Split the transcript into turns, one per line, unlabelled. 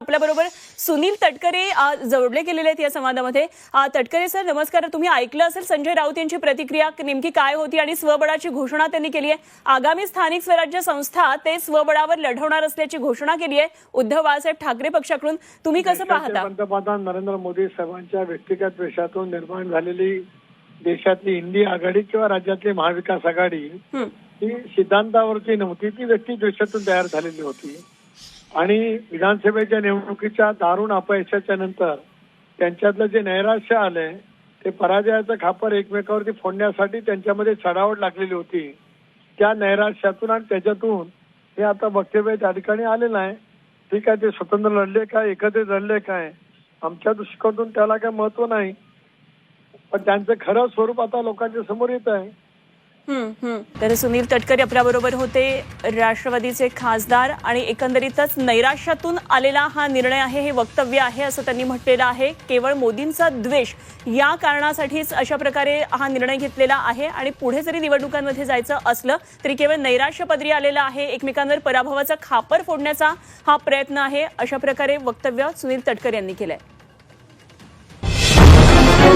आपल्याबरोबर सुनील तटकरे जोडले गेलेले आहेत या संवादामध्ये. तटकरे सर नमस्कार. तुम्ही ऐकलं असेल संजय राऊत यांची प्रतिक्रिया नेमकी काय होती आणि स्वबळाची घोषणा त्यांनी केली आहे. आगामी स्थानिक स्वराज्य संस्था ते स्वबळावर लढवणार असल्याची घोषणा केली आहे उद्धव बाळासाहेब ठाकरे पक्षाकडून. तुम्ही कसं पाहता?
पंतप्रधान नरेंद्र मोदी साहेबांच्या व्यक्तिगत वेशातून निर्माण झालेली देशातली इंडी आघाडी किंवा राज्यातली महाविकास आघाडी
हं,
सिद्धांतावरती नव्हती. ती व्यक्ती द्वेषातून तयार झालेली होती. आणि विधानसभेच्या निवडणुकीच्या दारुण अपयशाच्या नंतर त्यांच्यातलं जे नैराश्य आलंय ते पराजयाचं खापर एकमेकावरती फोडण्यासाठी त्यांच्यामध्ये चढावट लागलेली होती. त्या नैराश्यातून आणि त्याच्यातून हे आता वक्तव्य त्या ठिकाणी आलेलं आहे. ठीक आहे ते स्वतंत्र लढले काय एकत्रित लढले काय? आमच्या दृष्टिकोनातून त्याला काय महत्त्व नाही. पण त्यांचं खरं स्वरूप आता लोकांच्या समोर येत आहे.
तर सुनील तटकरे आपल्याबरोबर होते राष्ट्रवादीचे खासदार आणि एकंदरीतच नैराश्यातून आलेला हा निर्णय आहे हे वक्तव्य आहे असं त्यांनी म्हटलेलं आहे. केवळ मोदींचा द्वेष या कारणासाठीच अशा प्रकारे हा निर्णय घेतलेला आहे आणि पुढे जरी निवडणुकांमध्ये जायचं असलं तरी केवळ नैराश्य पदरी आलेलं आहे. एकमेकांवर पराभवाचा खापर फोडण्याचा हा प्रयत्न आहे अशा प्रकारे वक्तव्य सुनील तटकरे यांनी केलंय.